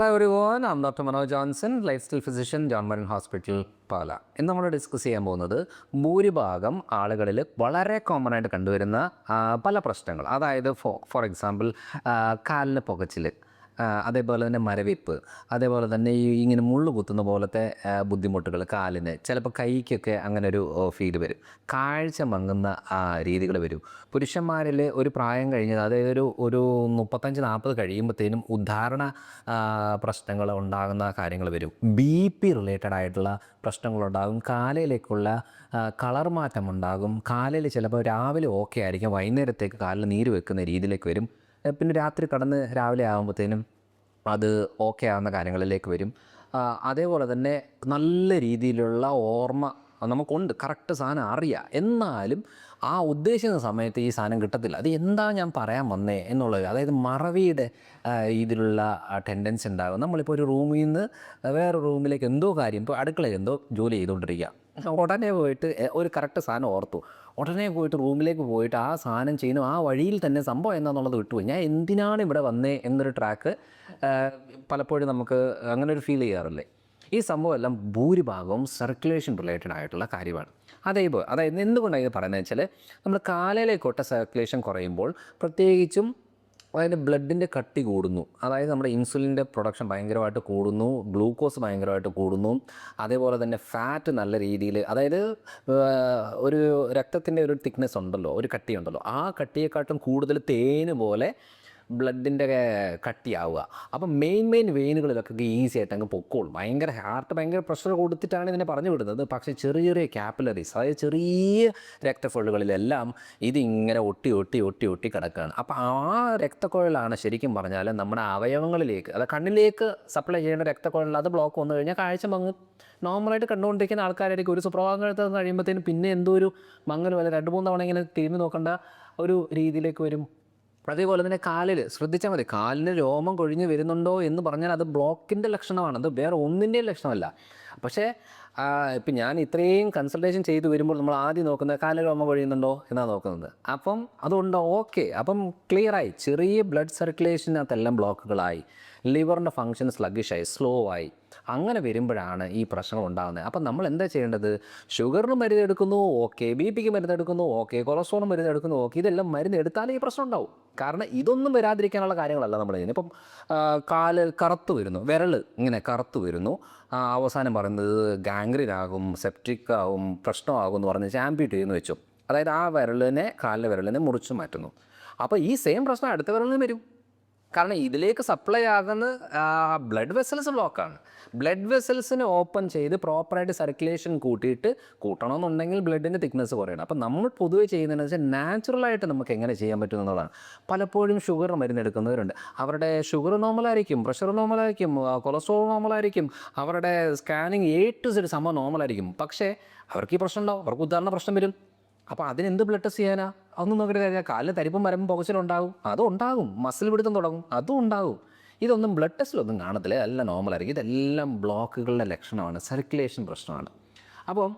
Hello am doctor Manoj Johnson lifestyle physician John Maran hospital Pala ഇന്ന് നമ്മൾ discuss ചെയ്യാൻ പോകുന്നത് ഭൂരിഭാഗം ആളുകളിൽ വളരെ കോമൺ ആയിട്ട് കണ്ടുവരുന്ന പല പ്രശ്നങ്ങൾ. അതായത് ഫോർ ഫോർ എക്സാമ്പിൾ കാലിന് പുകച്ചിൽ അതേപോലെ തന്നെ മരവിപ്പ് അതേപോലെ തന്നെ ഈ ഇങ്ങനെ മുള്ളു കുത്തുന്ന പോലത്തെ ബുദ്ധിമുട്ടുകൾ കാലിന്. ചിലപ്പോൾ കൈക്കൊക്കെ അങ്ങനെ ഒരു ഫീൽ വരും. കാഴ്ച മങ്ങുന്ന രീതികൾ വരും. പുരുഷന്മാരിൽ ഒരു പ്രായം കഴിഞ്ഞത് അതായത് ഒരു ഒരു മുപ്പത്തഞ്ച് നാൽപ്പത് കഴിയുമ്പോഴത്തേനും ഉദ്ധാരണ പ്രശ്നങ്ങൾ ഉണ്ടാകുന്ന കാര്യങ്ങൾ വരും. ബി പി റിലേറ്റഡ് ആയിട്ടുള്ള പ്രശ്നങ്ങളുണ്ടാകും കാലയിലേക്കുള്ള കളർ മാറ്റം ഉണ്ടാകും. കാലിൽ ചിലപ്പോൾ രാവിലെ ഓക്കെ ആയിരിക്കും. വൈകുന്നേരത്തേക്ക് കാലിൽ നീര് വെക്കുന്ന രീതിയിലേക്ക് വരും. പിന്നെ രാത്രി കടന്ന് രാവിലെ ആകുമ്പോഴത്തേനും അത് ഓക്കെ ആവുന്ന കാര്യങ്ങളിലേക്ക് വരും. അതേപോലെ തന്നെ നല്ല രീതിയിലുള്ള ഓർമ്മ നമുക്കുണ്ട്. കറക്റ്റ് സാധനം അറിയാം. എന്നാലും ആ ഉദ്ദേശിക്കുന്ന സമയത്ത് ഈ സാധനം കിട്ടത്തില്ല. അത് എന്താ ഞാൻ പറയാൻ വന്നേ എന്നുള്ളത്. അതായത് മറവിയുടെ ഇതിലുള്ള ടെൻഡൻസി ഉണ്ടാകും. നമ്മളിപ്പോൾ ഒരു റൂമിൽ നിന്ന് വേറെ റൂമിലേക്ക് എന്തോ കാര്യം ഇപ്പോൾ അടുക്കളയിൽ എന്തോ ജോലി ചെയ്തുകൊണ്ടിരിക്കുക ഉടനെ പോയിട്ട് ഒരു കറക്റ്റ് സാധനം ഓർത്തു. ഉടനെ പോയിട്ട് റൂമിലേക്ക് പോയിട്ട് ആ സാധനം ചെയ്യുന്നു ആ വഴിയിൽ തന്നെ സംഭവം എന്താണെന്നുള്ളത് വിട്ടുപോയി ഞാൻ എന്തിനാണ് ഇവിടെ വന്നേ എന്നൊരു ട്രാക്ക് പലപ്പോഴും നമുക്ക് അങ്ങനെ ഒരു ഫീൽ ചെയ്യാറില്ലേ? ഈ സംഭവം എല്ലാം ഭൂരിഭാഗവും സർക്കുലേഷൻ റിലേറ്റഡ് ആയിട്ടുള്ള കാര്യമാണ്. അതേപോലെ അതായത് എന്തുകൊണ്ടാണ് ഇത് പറയുന്നത് വെച്ചാൽ നമ്മൾ കാലയിലേക്കോട്ട സർക്കുലേഷൻ കുറയുമ്പോൾ പ്രത്യേകിച്ചും അതായത് ബ്ലഡിന്റെ കട്ടി കൂടുന്നു. അതായത് നമ്മുടെ ഇൻസുലിന്റെ പ്രൊഡക്ഷൻ ഭയങ്കരമായിട്ട് കൂടുന്നു ഗ്ലൂക്കോസ് ഭയങ്കരമായിട്ട് കൂടുന്നു അതേപോലെ തന്നെ ഫാറ്റ് നല്ല രീതിയിൽ അതായത് ഒരു രക്തത്തിന്റെ ഒരു തിക്നെസ് ഉണ്ടല്ലോ ഒരു കട്ടിയുണ്ടല്ലോ ആ കട്ടിയെക്കാട്ടും കൂടുതൽ തേന് പോലെ ബ്ലഡിന്റെ കട്ടിയാവുക. അപ്പം മെയിൻ മെയിൻ വെയിനുകളിലൊക്കെ ഈസി ആയിട്ട് അങ്ങ് പൊക്കോളും. ഭയങ്കര ഹാർട്ട് ഭയങ്കര പ്രഷർ കൊടുത്തിട്ടാണ് ഇതിനെ പറഞ്ഞു വിടുന്നത്. പക്ഷേ ചെറിയ ചെറിയ ക്യാപ്പിലറീസ് അതായത് ചെറിയ രക്തക്കൊഴലുകളിലെല്ലാം ഇതിങ്ങനെ ഒട്ടി ഒട്ടി ഒട്ടി ഒട്ടി കിടക്കുകയാണ്. അപ്പോൾ ആ രക്തക്കുഴലാണ് ശരിക്കും പറഞ്ഞാൽ നമ്മുടെ അവയവങ്ങളിലേക്ക് അത് കണ്ണിലേക്ക് സപ്ലൈ ചെയ്യുന്ന രക്തക്കൊഴൽ അത് ബ്ലോക്ക് വന്നു കഴിഞ്ഞാൽ കാഴ്ച മങ്ങ് നോർമലായിട്ട് കണ്ടുകൊണ്ടിരിക്കുന്ന ആൾക്കാരായിരിക്കും. ഒരു സുപ്രഭാതം കഴിയുന്നത് കഴിയുമ്പോഴത്തേനും പിന്നെ എന്തോ ഒരു മങ്ങൽ പോലെ രണ്ട് മൂന്ന് തവണ ഇങ്ങനെ തിരിഞ്ഞു നോക്കേണ്ട ഒരു രീതിയിലേക്ക് വരും. അതേപോലെ തന്നെ കാലിൽ ശ്രദ്ധിച്ചാൽ മതി. കാലിന് രോമം കൊഴിഞ്ഞ് വരുന്നുണ്ടോ എന്ന് പറഞ്ഞാൽ അത് ബ്ലോക്കിന്റെ ലക്ഷണമാണ് അത് വേറെ ഒന്നിന്റെയും ലക്ഷണമല്ല. പക്ഷേ ഇപ്പം ഞാൻ ഇത്രയും കൺസൾട്ടേഷൻ ചെയ്ത് വരുമ്പോൾ നമ്മൾ ആദ്യം നോക്കുന്നത് കാലിൽ രോമം കൊഴിയുന്നുണ്ടോ എന്നാണ് നോക്കുന്നത്. അപ്പം അതുകൊണ്ട് ഓക്കെ. അപ്പം ക്ലിയറായി ചെറിയ ബ്ലഡ് സർക്കുലേഷനകത്തെല്ലാം ബ്ലോക്കുകളായി ലിവറിന്റെ ഫങ്ഷൻ സ്ലഗിഷായി സ്ലോ ആയി അങ്ങനെ വരുമ്പോഴാണ് ഈ പ്രശ്നം ഉണ്ടാകുന്നത്. അപ്പം നമ്മൾ എന്താ ചെയ്യേണ്ടത്? ഷുഗറിന് മരുന്ന് എടുക്കുന്നു ഓക്കെ ബി പിക്ക് മരുന്ന് എടുക്കുന്നു ഓക്കെ കൊളസ്ട്രോളിന് മരുന്ന് എടുക്കുന്നു ഓക്കെ ഇതെല്ലാം മരുന്ന് എടുത്താലേ ഈ പ്രശ്നം ഉണ്ടാവും. കാരണം ഇതൊന്നും വരാതിരിക്കാനുള്ള കാര്യങ്ങളല്ല നമ്മൾ ചെയ്യുന്നത്. ഇപ്പം കാൽ കറുത്തു വരുന്നു വിരൽ ഇങ്ങനെ കറുത്ത് വരുന്നു. അവസാനം പറയുന്നത് ഗാംഗ്രിനാകും സെപ്റ്റിക് ആകും പ്രശ്നമാകും എന്ന് പറഞ്ഞ് ചാമ്പ്യൂട്ട് ചെയ്യുന്നു വെച്ചു. അതായത് ആ വിരലിനെ കാലിലെ വിരലിനെ മുറിച്ചു മാറ്റുന്നു. അപ്പോൾ ഈ സെയിം പ്രശ്നം അടുത്ത വിരലിനും വരും. കാരണം ഇതിലേക്ക് സപ്ലൈ ആകുന്ന ബ്ലഡ് വെസൽസ് ബ്ലോക്കാണ് ബ്ലഡ് വെസൽസിനെ ഓപ്പൺ ചെയ്ത് പ്രോപ്പറായിട്ട് സർക്കുലേഷൻ കൂട്ടിയിട്ട് കൂട്ടണമെന്നുണ്ടെങ്കിൽ ബ്ലഡിന്റെ തിക്നെസ് കുറയണം. അപ്പം നമ്മൾ പൊതുവെ ചെയ്യുന്നതെന്ന് വെച്ചാൽ നാച്ചുറലായിട്ട് നമുക്ക് എങ്ങനെ ചെയ്യാൻ പറ്റും എന്നുള്ളതാണ്. പലപ്പോഴും ഷുഗർ മരുന്ന് എടുക്കുന്നവരുണ്ട് അവരുടെ ഷുഗർ നോർമലായിരിക്കും പ്രഷർ നോർമലായിരിക്കും കൊളസ്ട്രോൾ നോർമലായിരിക്കും അവരുടെ സ്കാനിങ് എ ടു സെഡ് സംഭവം നോർമലായിരിക്കും പക്ഷേ അവർക്ക് ഈ പ്രശ്നമുണ്ടോ അവർക്ക് ഉദാഹരണ പ്രശ്നം വരും. അപ്പോൾ അതിനെന്ത് ബ്ലഡ് ടെസ്റ്റ് ചെയ്യാനാ? അതൊന്നും നോക്കിയിട്ട് കഴിഞ്ഞാൽ കാലിൽ തരിപ്പും മരമ്പും പുകച്ചിലുണ്ടാകും അതും ഉണ്ടാകും. മസിൽ പിടുത്തം തുടങ്ങും. അതും ഉണ്ടാകും. ഇതൊന്നും ബ്ലഡ് ടെസ്റ്റിലൊന്നും കാണത്തില്ല. എല്ലാം നോർമലായിരിക്കും ഇതെല്ലാം ബ്ലോക്കുകളുടെ ലക്ഷണമാണ്. സർക്കുലേഷൻ പ്രശ്നമാണ്. അപ്പം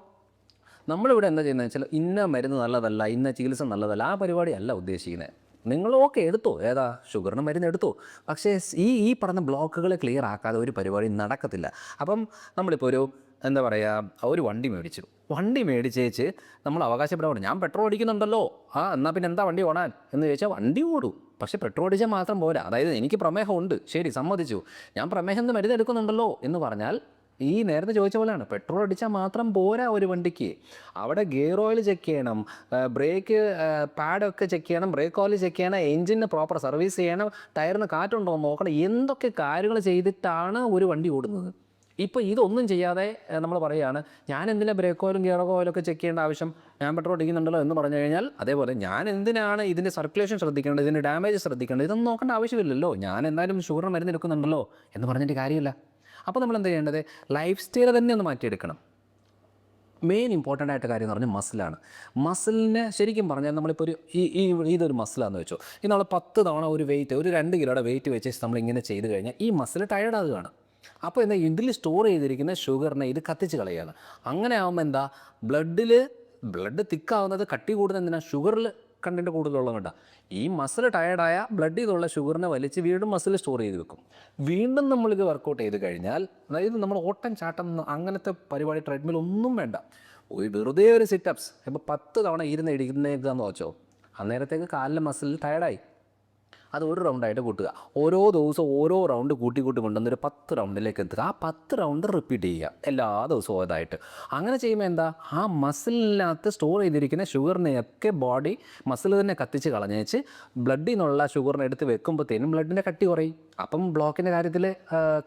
നമ്മളിവിടെ എന്താ ചെയ്യുന്നത് വെച്ചാൽ ഇന്ന മരുന്ന് നല്ലതല്ല ഇന്ന ചികിത്സ നല്ലതല്ല ആ പരിപാടി അല്ല ഉദ്ദേശിക്കുന്നത് നിങ്ങൾ ഓക്കെ എടുത്തോ? ഏതാ? ഷുഗറിന് മരുന്ന് എടുത്തോ? പക്ഷേ ഈ ഈ പറഞ്ഞ ബ്ലോക്കുകളെ ക്ലിയർ ആക്കാതെ ഒരു പരിപാടി നടക്കത്തില്ല. അപ്പം നമ്മളിപ്പോൾ ഒരു എന്താ പറയുക ഒരു വണ്ടി മേടിച്ചു. വണ്ടി മേടിച്ചേച്ച് നമ്മൾ അവകാശപ്പെടാൻ ഞാൻ പെട്രോൾ അടിക്കുന്നുണ്ടല്ലോ. ആ എന്നാൽ പിന്നെ എന്താ വണ്ടി ഓടാൻ? എന്ന് ചോദിച്ചാൽ വണ്ടി ഓടും. പക്ഷേ പെട്രോൾ അടിച്ചാൽ മാത്രം പോരാ. അതായത് എനിക്ക് പ്രമേഹമുണ്ട്. ശരി സമ്മതിച്ചു. ഞാൻ പ്രമേഹം മരുന്ന് എടുക്കുന്നുണ്ടല്ലോ എന്ന് പറഞ്ഞാൽ ഈ നേരത്തെ ചോദിച്ച പോലെയാണ്. പെട്രോൾ അടിച്ചാൽ മാത്രം പോരാ ഒരു വണ്ടിക്ക്. അവിടെ ഗിയർ ഓയിൽ ചെക്ക് ചെയ്യണം. ബ്രേക്ക് പാഡൊക്കെ ചെക്ക് ചെയ്യണം. ബ്രേക്ക് ഓയിൽ ചെക്ക് ചെയ്യണം. എഞ്ചിന് പ്രോപ്പർ സർവീസ് ചെയ്യണം. ടയറിന് കാറ്റുണ്ടോ നോക്കണം. എന്തൊക്കെ കാര്യങ്ങൾ ചെയ്തിട്ടാണ് ഒരു വണ്ടി ഓടുന്നത്? ഇപ്പോൾ ഇതൊന്നും ചെയ്യാതെ നമ്മൾ പറയുകയാണ് ഞാൻ എന്തിനാ ബ്രേക്ക് ഓയിലും ഗിയർ ഓയിലൊക്കെ ചെക്ക് ചെയ്യേണ്ട ആവശ്യം? ഞാൻ പെട്രോൾ അടിക്കുന്നുണ്ടല്ലോ എന്ന് പറഞ്ഞു കഴിഞ്ഞാൽ അതേപോലെ ഞാൻ എന്തിനാണ് ഇതിന്റെ സർക്കുലേഷൻ ശ്രദ്ധിക്കേണ്ടത്? ഇതിന്റെ ഡാമേജ് ശ്രദ്ധിക്കേണ്ടത്? ഇതൊന്നും നോക്കേണ്ട ആവശ്യമില്ലല്ലോ. ഞാൻ എന്തായാലും ഷുഗർ മരുന്ന് എടുക്കുന്നുണ്ടല്ലോ എന്ന് പറഞ്ഞിട്ട് കാര്യമില്ല. അപ്പോൾ നമ്മൾ എന്താ ചെയ്യേണ്ടത്? ലൈഫ് സ്റ്റൈൽ തന്നെ ഒന്ന് മാറ്റിയെടുക്കണം. മെയിൻ ഇമ്പോർട്ടന്റ് ആയിട്ട് കാര്യം എന്ന് പറഞ്ഞാൽ മസിലാണ് മസിലിനെ ശരിക്കും പറഞ്ഞാൽ നമ്മളിപ്പോൾ ഒരു ഈ ഈ ഇതൊരു മസിലാന്ന് വെച്ചോ. ഈ നമ്മൾ പത്ത് തവണ ഒരു വെയിറ്റ് ഒരു രണ്ട് കിലോയുടെ വെയിറ്റ് വെച്ച് നമ്മൾ ഇങ്ങനെ ചെയ്ത് കഴിഞ്ഞാൽ ഈ മസിൽ ടയർഡ് ആകുകയാണ്. അപ്പോൾ എന്താ ഇതിൽ സ്റ്റോർ ചെയ്തിരിക്കുന്ന ഷുഗറിനെ ഇത് കത്തിച്ച് കളയുകയാണ് അങ്ങനെ ആകുമ്പോൾ എന്താ ബ്ലഡിൽ ബ്ലഡ് തിക്കാവുന്നത് കട്ടി കൂടുന്നത് എന്തിനാണ് ഷുഗറിൽ കണ്ടന്റ് കൂടുതലുള്ളത് കൊണ്ടാണ് ഈ മസിൽ ടയർഡായ ബ്ലഡ് ചെയ്തുള്ള ഷുഗറിനെ വലിച്ച് വീണ്ടും മസിൽ സ്റ്റോർ ചെയ്ത് വെക്കും. വീണ്ടും നമ്മളിത് വർക്കൗട്ട് ചെയ്ത് കഴിഞ്ഞാൽ അതായത് നമ്മൾ ഓട്ടം ചാട്ടം അങ്ങനത്തെ പരിപാടി ട്രെഡ്മിൽ ഒന്നും വേണ്ട. ഒരു വെറുതെ ഒരു സിറ്റപ്സ് ഇപ്പോൾ പത്ത് തവണ ഇരുന്ന് ഇടിക്കുന്നേക്കാന്ന് വെച്ചോ അന്നേരത്തേക്ക് കാലിലെ മസിൽ ടയർഡായി അത് ഒരു റൗണ്ടായിട്ട് കൂട്ടുക. ഓരോ ദിവസവും ഓരോ റൗണ്ട് കൂട്ടി കൂട്ടി കൊണ്ടുവന്ന് ഒരു പത്ത് റൗണ്ടിലേക്ക് എത്തുക. ആ പത്ത് റൗണ്ട് റിപ്പീറ്റ് ചെയ്യുക. എല്ലാ ദിവസവും അതായിട്ട്. അങ്ങനെ ചെയ്യുമ്പോൾ എന്താ? ആ മസിലിനകത്ത് സ്റ്റോർ ചെയ്തിരിക്കുന്ന ഷുഗറിനെയൊക്കെ ബോഡി മസിൽ തന്നെ കത്തിച്ച് കളഞ്ഞേച്ച് ബ്ലഡിൽ നിന്നുള്ള ഷുഗറിനെ എടുത്ത് വെക്കുമ്പോഴത്തേനും ബ്ലഡിന്റെ കട്ടി കുറയും. അപ്പം ബ്ലോക്കിന്റെ കാര്യത്തിൽ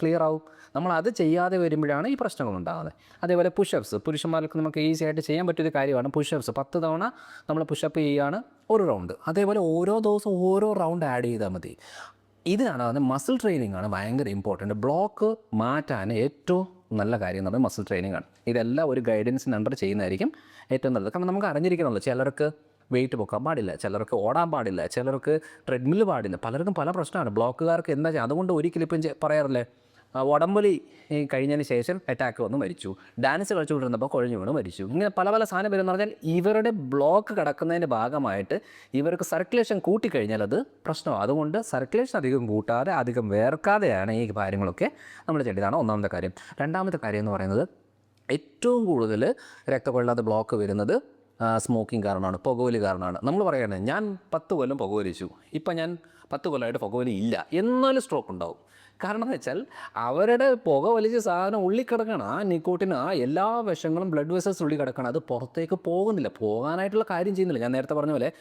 ക്ലിയർ ആവും. നമ്മൾ അത് ചെയ്യാതെ വരുമ്പോഴാണ് ഈ പ്രശ്നങ്ങൾ ഉണ്ടാകുന്നത്. അതേപോലെ പുഷപ്സ് പുരുഷന്മാർക്ക് നമുക്ക് ഈസി ആയിട്ട് ചെയ്യാൻ പറ്റിയൊരു കാര്യമാണ് പുഷപ്സ് പത്ത് തവണ നമ്മൾ പുഷപ്പ് ചെയ്യുകയാണ് ഒരു റൗണ്ട് അതേപോലെ ഓരോ ദിവസവും ഓരോ റൗണ്ട് ആഡ് ചെയ്താൽ മതി. ഇതിനാണ് അതായത് മസിൽ ട്രെയിനിങ് ആണ് ഭയങ്കര ഇമ്പോർട്ടന്റ് ബ്ലോക്ക് മാറ്റാൻ ഏറ്റവും നല്ല കാര്യം എന്ന് പറയുന്നത് മസിൽ ട്രെയിനിങ് ആണ്. ഇതെല്ലാം ഒരു ഗൈഡൻസിന് അണ്ടർ ചെയ്യുന്നതായിരിക്കും ഏറ്റവും നല്ലത്. കാരണം നമുക്ക് അറിഞ്ഞിരിക്കണമല്ലോ ചിലർക്ക് വെയിറ്റ് പൊക്കാൻ പാടില്ല ചിലർക്ക് ഓടാൻ പാടില്ല ചിലർക്ക് ട്രെഡ്മിൽ പാടില്ല. പലർക്കും പല പ്രശ്നമാണ്. ബ്ലോക്കുകാർക്ക് എന്താ ചെയ്യുക അതുകൊണ്ട് ഒരിക്കലും ഇപ്പം പറയാറില്ലേ? ഉടമ്പൊലി കഴിഞ്ഞതിന് ശേഷം അറ്റാക്ക് വന്ന് മരിച്ചു. ഡാൻസ് കളിച്ചുകൊണ്ടിരുന്നപ്പോൾ കുഴഞ്ഞു വീണ് മരിച്ചു. ഇങ്ങനെ പല പല സാധനം വരുമെന്ന് പറഞ്ഞാൽ ഇവരുടെ ബ്ലോക്ക് കിടക്കുന്നതിന്റെ ഭാഗമായിട്ട് ഇവർക്ക് സർക്കുലേഷൻ കൂട്ടിക്കഴിഞ്ഞാൽ അത് പ്രശ്നമാണ് അതുകൊണ്ട് സർക്കുലേഷൻ അധികം കൂട്ടാതെ അധികം വേർക്കാതെയാണ് ഈ കാര്യങ്ങളൊക്കെ നമ്മൾ ചെയ്യേണ്ടതാണ്. ഒന്നാമത്തെ കാര്യം. രണ്ടാമത്തെ കാര്യം എന്ന് പറയുന്നത് ഏറ്റവും കൂടുതൽ രക്തക്കൊള്ളാതെ ബ്ലോക്ക് വരുന്നത് സ്മോക്കിംഗ് കാരണമാണ് പുകവലി കാരണമാണ്. നമ്മൾ പറയുകയാണ് ഞാൻ പത്ത് കൊല്ലം പുകവലിച്ചു. ഇപ്പം ഞാൻ പത്ത് കൊല്ലമായിട്ട് പുകവലി ഇല്ല. എന്നാലും സ്ട്രോക്ക് ഉണ്ടാവും. കാരണം എന്ന് വെച്ചാൽ അവരുടെ പുക വലിച്ച സാധനം ഉള്ളിൽ കിടക്കണം ആ നിക്കോട്ടിന് ആ എല്ലാ വിഷങ്ങളും ബ്ലഡ് വെസൽസ് ഉള്ളിൽ കിടക്കണം. അത് പുറത്തേക്ക് പോകുന്നില്ല. പോകാനായിട്ടുള്ള കാര്യം ചെയ്യുന്നില്ല. ഞാൻ നേരത്തെ പറഞ്ഞ പോലെ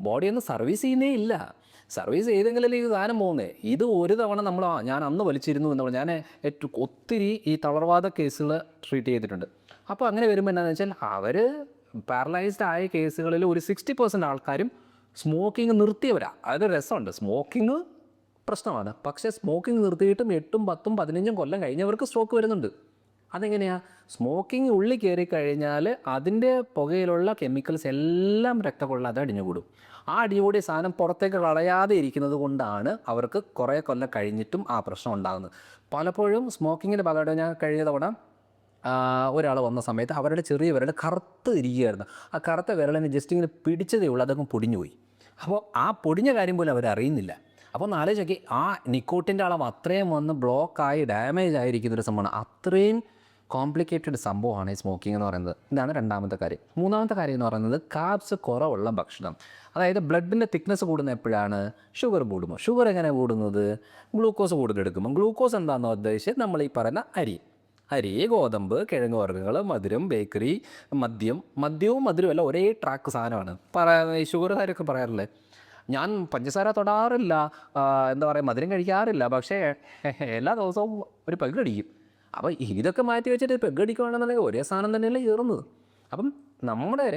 ബോഡി ഒന്നും സർവീസ് ചെയ്യുന്നേ ഇല്ല. സർവീസ് ചെയ്തെങ്കിലല്ലേ ഈ സാധനം പോകുന്നേ? ഇത് ഒരു തവണ നമ്മൾ ആ ഞാൻ അന്ന് വലിച്ചിരുന്നു എന്ന് പറഞ്ഞാൽ ഞാൻ ഏറ്റവും ഒത്തിരി ഈ തളർവാദ കേസുകൾ ട്രീറ്റ് ചെയ്തിട്ടുണ്ട്. അപ്പോൾ അങ്ങനെ വരുമ്പോൾ എന്താണെന്ന് വെച്ചാൽ അവർ പാരലൈസ്ഡ് ആയ കേസുകളിൽ ഒരു സിക്സ്റ്റി പെർസെന്റ് ആൾക്കാരും സ്മോക്കിംഗ് നിർത്തിയവരാ. അതായത് രസമുണ്ട്. സ്മോക്കിംഗ് പ്രശ്നമാണ്. പക്ഷേ സ്മോക്കിംഗ് നിർത്തിയിട്ടും എട്ടും പത്തും പതിനഞ്ചും കൊല്ലം കഴിഞ്ഞവർക്ക് സ്ട്രോക്ക് വരുന്നുണ്ട്. അതെങ്ങനെയാണ് സ്മോക്കിംഗ് ഉള്ളിൽ കയറി കഴിഞ്ഞാൽ അതിന്റെ പുകയിലുള്ള കെമിക്കൽസ് എല്ലാം രക്തക്കൊള്ളാതെ അടിഞ്ഞുകൂടും. ആ അടിഞ്ഞുകൂടിയ സാധനം പുറത്തേക്ക് കളയാതെ ഇരിക്കുന്നത് കൊണ്ടാണ് അവർക്ക് കുറേ കൊല്ലം കഴിഞ്ഞിട്ടും ആ പ്രശ്നം ഉണ്ടാകുന്നത്. പലപ്പോഴും സ്മോക്കിങ്ങിന്റെ ഭാഗമായിട്ട് ഞാൻ കഴിഞ്ഞ തവണ ഒരാൾ വന്ന സമയത്ത് അവരുടെ ചെറിയ വിരൽ കറുത്ത് ഇരിക്കുകയായിരുന്നു. ആ കറുത്ത വിരലിനെ ജസ്റ്റ് ഇങ്ങനെ പിടിച്ചതേ ഉള്ളൂ അതങ്ങ് പൊടിഞ്ഞുപോയി. അപ്പോൾ ആ പൊടിഞ്ഞ കാര്യം പോലും അവരറിയുന്നില്ല. അപ്പോൾ ആലോചിച്ച് ആ നിക്കോട്ടിന്റെ അളവ് അത്രയും വന്ന് ബ്ലോക്കായി ഡാമേജ് ആയിരിക്കുന്ന ഒരു സംഭവമാണ്. അത്രയും കോംപ്ലിക്കേറ്റഡ് സംഭവമാണ് ഈ സ്മോക്കിംഗ് എന്ന് പറയുന്നത്. ഇതാണ് രണ്ടാമത്തെ കാര്യം. മൂന്നാമത്തെ കാര്യം എന്ന് പറയുന്നത് കാബ്സ് കുറവുള്ള ഭക്ഷണം. അതായത് ബ്ലഡിന്റെ തിക്നെസ് കൂടുന്ന എപ്പോഴാണ്? ഷുഗർ കൂടുമ്പോൾ. ഷുഗർ എങ്ങനെ കൂടുന്നത്? ഗ്ലൂക്കോസ് കൂടുതലെടുക്കുമ്പോൾ ഗ്ലൂക്കോസ് എന്താണെന്ന് ഉദ്ദേശിച്ച് നമ്മൾ ഈ പറയുന്ന അരി. അരി ഗോതമ്പ് കിഴങ്ങ് വർഗങ്ങൾ മധുരം ബേക്കറി മദ്യം. മദ്യവും മധുരവും എല്ലാം ഒരേ ട്രാക്ക് സാധനമാണ്. പറയാ ഈ കാര്യമൊക്കെ പറയാറില്ലേ? ഞാൻ പഞ്ചസാര തൊടാറില്ല. എന്താ പറയുക മധുരം കഴിക്കാറില്ല. പക്ഷേ എല്ലാ ദിവസവും ഒരു പെഗടിക്കും അപ്പോൾ ഇതൊക്കെ മാറ്റി വെച്ചിട്ട് പെഗടിക്കുകയാണെന്നുണ്ടെങ്കിൽ ഒരേ സാധനം തന്നെയല്ലേ കയറുന്നത്? അപ്പം നമ്മുടെ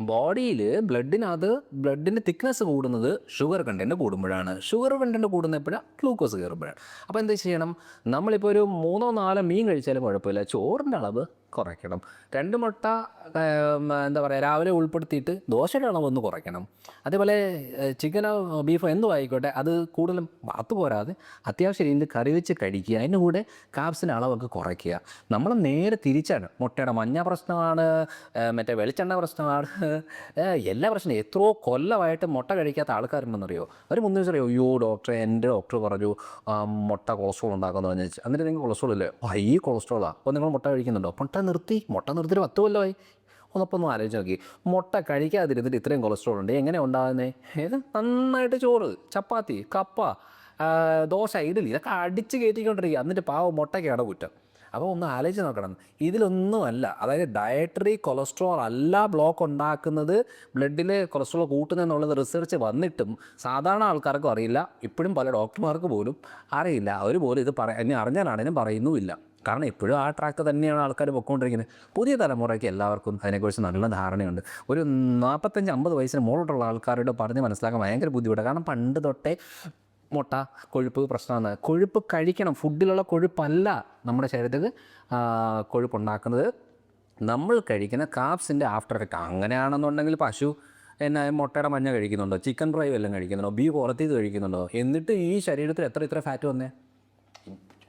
ബോഡിയിൽ ബ്ലഡിനകത്ത് ബ്ലഡിന്റെ തിക്നെസ് കൂടുന്നത് ഷുഗർ കണ്ടന്റ് കൂടുമ്പോഴാണ്. ഷുഗർ കണ്ടന്റ് കൂടുന്ന എപ്പോഴാണ് ഗ്ലൂക്കോസ് കയറുമ്പോഴാണ്. അപ്പോൾ എന്താ ചെയ്യണം? നമ്മളിപ്പോൾ ഒരു മൂന്നോ നാലോ മീൻ കഴിച്ചാലും കുഴപ്പമില്ല. ചോറിന്റെ അളവ് കുറയ്ക്കണം. രണ്ട് മുട്ട എന്താ പറയുക രാവിലെ ഉൾപ്പെടുത്തിയിട്ട് ദോശയുടെ അളവ് ഒന്ന് കുറയ്ക്കണം. അതേപോലെ ചിക്കനോ ബീഫോ എന്തോ ആയിക്കോട്ടെ അത് കൂടുതലും അത് പോരാതെ അത്യാവശ്യം രീതിയിൽ കറി വെച്ച് കഴിക്കുക. അതിന്റെ കൂടെ കാപ്സിന്റെ അളവൊക്കെ കുറയ്ക്കുക. നമ്മൾ നേരെ തിരിച്ചാണ്. മുട്ടയുടെ മഞ്ഞ പ്രശ്നമാണ് മറ്റേ വെളിച്ചെണ്ണ പ്രശ്നമാണ് എല്ലാ പ്രശ്നം എത്രയോ കൊല്ലമായിട്ട് മുട്ട കഴിക്കാത്ത ആൾക്കാരുണ്ടെന്നറിയോ? അവർ മുന്നേ വെച്ചറിയോ അയ്യോ ഡോക്ടറെ എന്റെ ഡോക്ടർ പറഞ്ഞു മുട്ട കൊളസ്ട്രോൾ ഉണ്ടാക്കുമെന്ന് പറഞ്ഞു എന്നിട്ട് നിങ്ങൾക്ക് കൊളസ്ട്രോൾ ഇല്ലേ? ഈ കൊളസ്ട്രോളാണ് അപ്പോൾ നിങ്ങൾ മുട്ട കഴിക്കുന്നുണ്ടോ? മുട്ട നിർത്തി മുട്ട നിർത്തിയിട്ട് പത്ത് കൊല്ലമായി. ഒന്നപ്പോൾ ഒന്ന് ആലോചിച്ച് നോക്കി. മുട്ട കഴിക്കാതിരുന്നിട്ട് ഇത്രയും കൊളസ്ട്രോൾ ഉണ്ട്. എങ്ങനെ ഉണ്ടാകുന്നേ ഏത് നന്നായിട്ട് ചോറ് ചപ്പാത്തി കപ്പ ദോശ ഇഡലി ഇതൊക്കെ അടിച്ച് കയറ്റിക്കൊണ്ടിരിക്കുക. എന്നിട്ട് പാവം മുട്ടയ്ക്കാണ് കുറ്റം. അപ്പോൾ ഒന്ന് ആലോചിച്ച് നോക്കണം. ഇതിലൊന്നുമല്ല. അതായത് ഡയറ്ററി കൊളസ്ട്രോൾ അല്ല ബ്ലോക്ക് ഉണ്ടാക്കുന്നത്. ബ്ലഡിൽ കൊളസ്ട്രോൾ കൂട്ടുന്നതെന്നുള്ളത് റിസർച്ച് വന്നിട്ടും സാധാരണ ആൾക്കാർക്കും അറിയില്ല. ഇപ്പോഴും പല ഡോക്ടർമാർക്ക് പോലും അറിയില്ല. അവർ പോലും ഇത് പറ അറിഞ്ഞാലാണേലും പറയുന്നുമില്ല. കാരണം എപ്പോഴും ആ ട്രാക്ക് തന്നെയാണ് ആൾക്കാർ പൊയ്ക്കൊണ്ടിരിക്കുന്നത് പുതിയ തലമുറയ്ക്ക് എല്ലാവർക്കും അതിനെക്കുറിച്ച് നല്ല ധാരണയുണ്ട്. ഒരു നാൽപ്പത്തഞ്ച് അമ്പത് വയസ്സിന് മുകളിലുള്ള ആൾക്കാരോട് പറഞ്ഞ് മനസ്സിലാക്കാൻ ഭയങ്കര ബുദ്ധിമുട്ടാണ് കാരണം പണ്ട് തൊട്ടേ മുട്ട കൊഴുപ്പ് പ്രശ്നമാണ്. കൊഴുപ്പ് കഴിക്കണം. ഫുഡിലുള്ള കൊഴുപ്പല്ല നമ്മുടെ ശരീരത്തിൽ കൊഴുപ്പുണ്ടാക്കുന്നത്. നമ്മൾ കഴിക്കുന്ന കാപ്സിന്റെ ആഫ്റ്റർ എഫക്റ്റ് അങ്ങനെയാണെന്നുണ്ടെങ്കിൽ പശു എന്നാ മുട്ടയുടെ മഞ്ഞ കഴിക്കുന്നുണ്ടോ? ചിക്കൻ ഫ്രൈ വല്ലതും കഴിക്കുന്നുണ്ടോ? ബീഫ് ഉറത്തിയത് കഴിക്കുന്നുണ്ടോ? എന്നിട്ട് ഈ ശരീരത്തിൽ എത്ര ഇത്ര ഫാറ്റ് വന്നേ?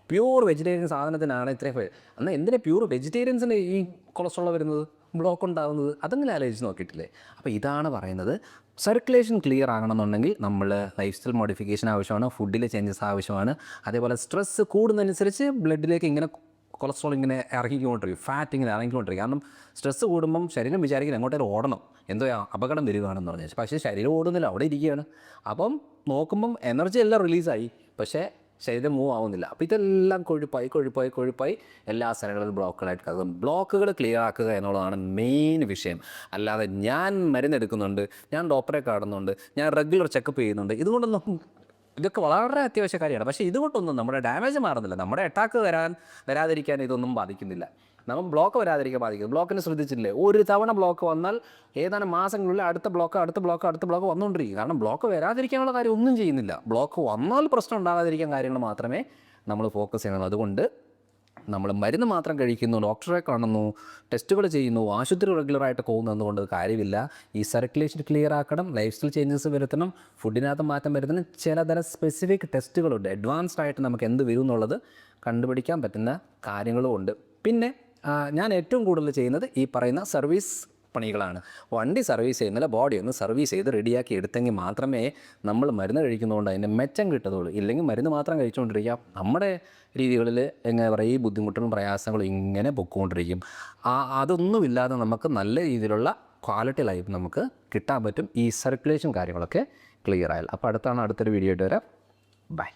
പ്യൂർ വെജിറ്റേറിയൻ സാധനത്തിനാണ് ഇത്രയും പേര്. എന്നാൽ പ്യൂർ വെജിറ്റേറിയൻസിന് ഈ കൊളസ്ട്രോൾ വരുന്നത്? ബ്ലോക്ക് ഉണ്ടാകുന്നത് അതെങ്ങനെ ആലോചിച്ച് നോക്കിയിട്ടില്ലേ? അപ്പോൾ ഇതാണ് പറയുന്നത്. സർക്കുലേഷൻ ക്ലിയർ ആകണമെന്നുണ്ടെങ്കിൽ നമ്മൾ ലൈഫ് സ്റ്റൈൽ മോഡിഫിക്കേഷൻ ആവശ്യമാണ് ഫുഡിലെ ചേഞ്ചസ് ആവശ്യമാണ്. അതേപോലെ സ്ട്രെസ്സ് കൂടുന്നതനുസരിച്ച് ബ്ലഡിലേക്ക് ഇങ്ങനെ കൊളസ്ട്രോൾ ഇങ്ങനെ ഇറങ്ങിക്കൊണ്ടിരിക്കും ഫാറ്റ് ഇങ്ങനെ ഇറങ്ങിക്കൊണ്ടിരിക്കും. കാരണം സ്ട്രെസ്സ് കൂടുമ്പം ശരീരം വിചാരിക്കും എങ്ങോട്ടേലും ഓടണം. എന്തോ അപകടം വരികയാണെന്ന് പറഞ്ഞു. പക്ഷേ ശരീരം ഓടുന്നില്ല അവിടെ ഇരിക്കുകയാണ്. അപ്പം നോക്കുമ്പം എനർജി എല്ലാം റിലീസായി. പക്ഷേ ശരീരം മൂവ് ആവുന്നില്ല. അപ്പോൾ ഇതെല്ലാം കൊഴുപ്പായി കൊഴുപ്പായി കൊഴുപ്പായി എല്ലാ സ്ഥലങ്ങളിലും ബ്ലോക്കുകളായിട്ട് കിടക്കും. ബ്ലോക്കുകൾ ക്ലിയർ ആക്കുക എന്നുള്ളതാണ് മെയിൻ വിഷയം. അല്ലാതെ ഞാൻ മരുന്നെടുക്കുന്നുണ്ട് ഞാൻ ഡോക്ടറെ കാണുന്നുണ്ട് ഞാൻ റെഗുലർ ചെക്കപ്പ് ചെയ്യുന്നുണ്ട് ഇതുകൊണ്ടൊന്നും ഇതൊക്കെ വളരെ അത്യാവശ്യ കാര്യമാണ്. പക്ഷേ ഇതുകൊണ്ടൊന്നും നമ്മുടെ ഡാമേജ് മാറുന്നില്ല. നമ്മുടെ അറ്റാക്ക് വരാൻ വരാതിരിക്കാൻ ഇതൊന്നും ബാധിക്കുന്നില്ല. നമ്മൾ ബ്ലോക്ക് വരാതിരിക്കാൻ ബാധിക്കും. ബ്ലോക്കിനെ ശ്രദ്ധിച്ചില്ലേ ഒരു തവണ ബ്ലോക്ക് വന്നാൽ ഏതാനും മാസങ്ങളിൽ അടുത്ത ബ്ലോക്ക് അടുത്ത ബ്ലോക്ക് അടുത്ത ബ്ലോക്ക് വന്നുകൊണ്ടിരിക്കും. കാരണം ബ്ലോക്ക് വരാതിരിക്കാനുള്ള കാര്യം ഒന്നും ചെയ്യുന്നില്ല. ബ്ലോക്ക് വന്നാൽ പ്രശ്നം ഉണ്ടാകാതിരിക്കാൻ കാര്യങ്ങൾ മാത്രമേ നമ്മൾ ഫോക്കസ് ചെയ്യണുള്ളൂ. അതുകൊണ്ട് നമ്മൾ മരുന്ന് മാത്രം കഴിക്കുന്നു ഡോക്ടറെ കാണുന്നു ടെസ്റ്റുകൾ ചെയ്യുന്നു ആശുപത്രി റെഗുലറായിട്ട് പോകുന്നു എന്നുകൊണ്ട് കാര്യമില്ല. ഈ സർക്കുലേഷൻ ക്ലിയർ ആക്കണം ലൈഫ് സ്റ്റൈൽ ചേഞ്ചസ് വരുത്തണം ഫുഡിനകത്ത് മാറ്റം വരുത്തണം. ചിലതരം സ്പെസിഫിക് ടെസ്റ്റുകളുണ്ട് അഡ്വാൻസ്ഡ് ആയിട്ട് നമുക്ക് എന്ത് വരും എന്നുള്ളത് കണ്ടുപിടിക്കാൻ പറ്റുന്ന കാര്യങ്ങളും ഉണ്ട്. പിന്നെ ഞാൻ ഏറ്റവും കൂടുതൽ ചെയ്യുന്നത് ഈ പറയുന്ന സർവീസ് പണികളാണ്. വണ്ടി സർവീസ് ചെയ്യുന്നില്ല ബോഡി ഒന്ന് സർവീസ് ചെയ്ത് റെഡിയാക്കി എടുത്തെങ്കിൽ മാത്രമേ നമ്മൾ മരുന്ന് കഴിക്കുന്നതുകൊണ്ട് അതിന്റെ മെച്ചം കിട്ടത്തുള്ളൂ. ഇല്ലെങ്കിൽ മരുന്ന് മാത്രം കഴിച്ചുകൊണ്ടിരിക്കുക. നമ്മുടെ രീതികളിൽ എങ്ങനെ പറയുക ഈ ബുദ്ധിമുട്ടുകളും പ്രയാസങ്ങളും ഇങ്ങനെ പൊക്കോണ്ടിരിക്കും. ആ അതൊന്നുമില്ലാതെ നമുക്ക് നല്ല രീതിയിലുള്ള ക്വാളിറ്റി ലൈഫ് നമുക്ക് കിട്ടാൻ പറ്റും. ഈ സർക്കുലേഷൻ കാര്യങ്ങളൊക്കെ ക്ലിയർ ആയാൽ. അപ്പോൾ അടുത്താണ് അടുത്തൊരു വീഡിയോ ആയിട്ട് വരാം. ബൈ.